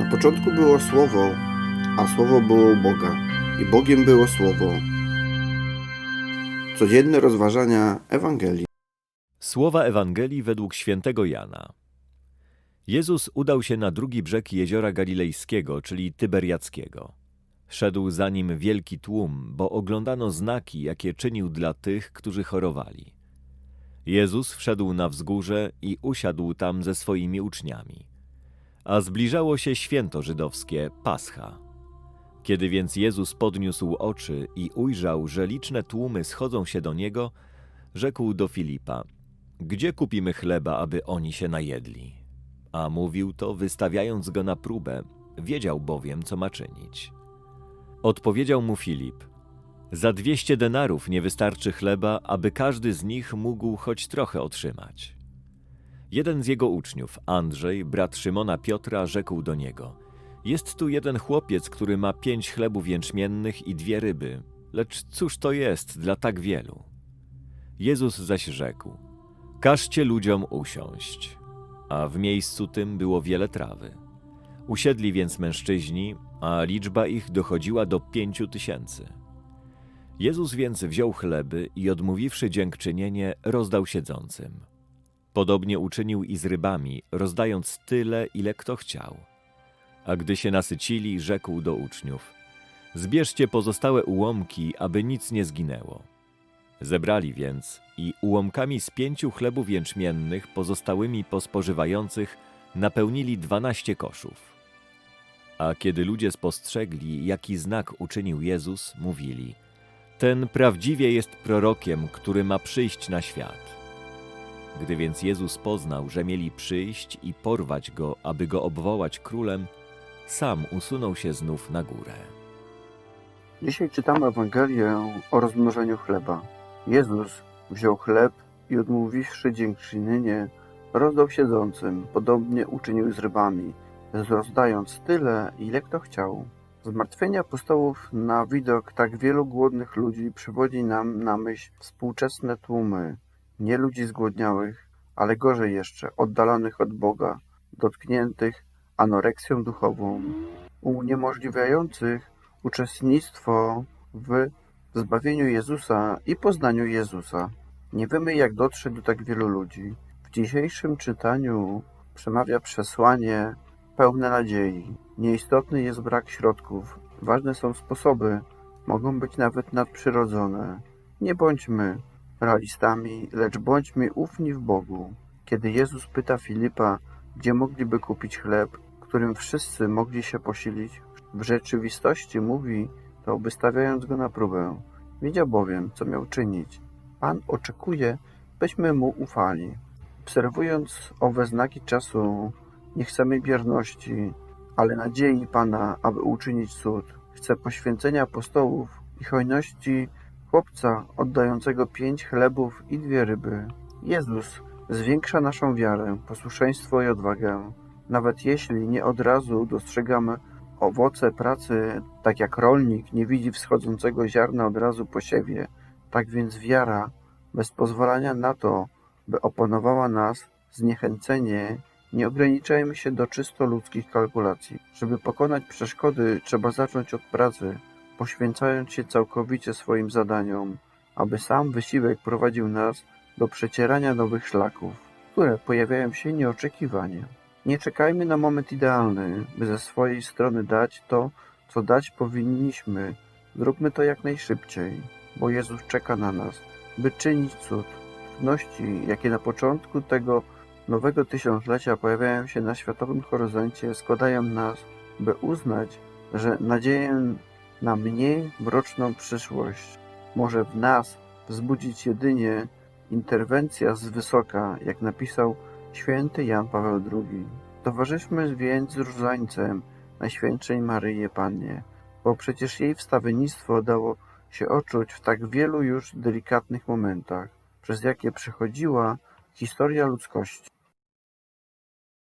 Na początku było Słowo, a Słowo było u Boga, i Bogiem było Słowo. Codzienne rozważania Ewangelii. Słowa Ewangelii według świętego Jana. Jezus udał się na drugi brzeg jeziora Galilejskiego, czyli Tyberiackiego. Szedł za nim wielki tłum, bo oglądano znaki, jakie czynił dla tych, którzy chorowali. Jezus wszedł na wzgórze i usiadł tam ze swoimi uczniami. A zbliżało się święto żydowskie, Pascha. Kiedy więc Jezus podniósł oczy i ujrzał, że liczne tłumy schodzą się do niego, rzekł do Filipa: Gdzie kupimy chleba, aby oni się najedli? A mówił to, wystawiając go na próbę, wiedział bowiem, co ma czynić. Odpowiedział mu Filip: Za dwieście denarów nie wystarczy chleba, aby każdy z nich mógł choć trochę otrzymać. Jeden z jego uczniów, Andrzej, brat Szymona Piotra, rzekł do niego: Jest tu jeden chłopiec, który ma pięć chlebów jęczmiennych i dwie ryby, lecz cóż to jest dla tak wielu? Jezus zaś rzekł: Każcie ludziom usiąść. A w miejscu tym było wiele trawy. Usiedli więc mężczyźni, a liczba ich dochodziła do pięciu tysięcy. Jezus więc wziął chleby i odmówiwszy dziękczynienie, rozdał siedzącym. Podobnie uczynił i z rybami, rozdając tyle, ile kto chciał. A gdy się nasycili, rzekł do uczniów: Zbierzcie pozostałe ułomki, aby nic nie zginęło. Zebrali więc i ułomkami z pięciu chlebów jęczmiennych pozostałymi po spożywających napełnili dwanaście koszów. A kiedy ludzie spostrzegli, jaki znak uczynił Jezus, mówili: Ten prawdziwie jest prorokiem, który ma przyjść na świat. Gdy więc Jezus poznał, że mieli przyjść i porwać go, aby go obwołać królem, sam usunął się znów na górę. Dzisiaj czytamy Ewangelię o rozmnożeniu chleba. Jezus wziął chleb i odmówiwszy dziękczynienie, rozdał siedzącym, podobnie uczynił z rybami, rozdając tyle, ile kto chciał. Zmartwienie apostołów na widok tak wielu głodnych ludzi przywodzi nam na myśl współczesne tłumy, nie ludzi zgłodniałych, ale gorzej jeszcze, oddalonych od Boga, dotkniętych anoreksją duchową, uniemożliwiających uczestnictwo w zbawieniu Jezusa i poznaniu Jezusa. Nie wiemy, jak dotrzeć do tak wielu ludzi. W dzisiejszym czytaniu przemawia przesłanie pełne nadziei. Nieistotny jest brak środków, ważne są sposoby, mogą być nawet nadprzyrodzone. Nie bądźmy realistami, lecz bądźmy ufni w Bogu. Kiedy Jezus pyta Filipa, gdzie mogliby kupić chleb, którym wszyscy mogli się posilić, w rzeczywistości mówi to wystawiając go na próbę. Wiedział bowiem, co miał czynić. Pan oczekuje, byśmy mu ufali. Obserwując owe znaki czasu, nie chcemy bierności, ale nadziei Pana, aby uczynić cud. Chce poświęcenia apostołów i hojności chłopca oddającego pięć chlebów i dwie ryby. Jezus zwiększa naszą wiarę, posłuszeństwo i odwagę. Nawet jeśli nie od razu dostrzegamy owoce pracy, tak jak rolnik nie widzi wschodzącego ziarna od razu po siewie, tak więc wiara, bez pozwolenia na to, by opanowała nas zniechęcenie, nie ograniczajmy się do czysto ludzkich kalkulacji. Żeby pokonać przeszkody, trzeba zacząć od pracy, poświęcając się całkowicie swoim zadaniom, aby sam wysiłek prowadził nas do przecierania nowych szlaków, które pojawiają się nieoczekiwanie. Nie czekajmy na moment idealny, by ze swojej strony dać to, co dać powinniśmy. Zróbmy to jak najszybciej, bo Jezus czeka na nas, by czynić cud. Trudności, jakie na początku tego nowego tysiąclecia pojawiają się na światowym horyzoncie, składają nas, by uznać, że nadzieję na mniej mroczną przyszłość może w nas wzbudzić jedynie interwencja z wysoka, jak napisał święty Jan Paweł II. Towarzyszmy więc z różańcem Najświętszej Maryi Pannie, bo przecież jej wstawiennictwo dało się odczuć w tak wielu już delikatnych momentach, przez jakie przechodziła historia ludzkości.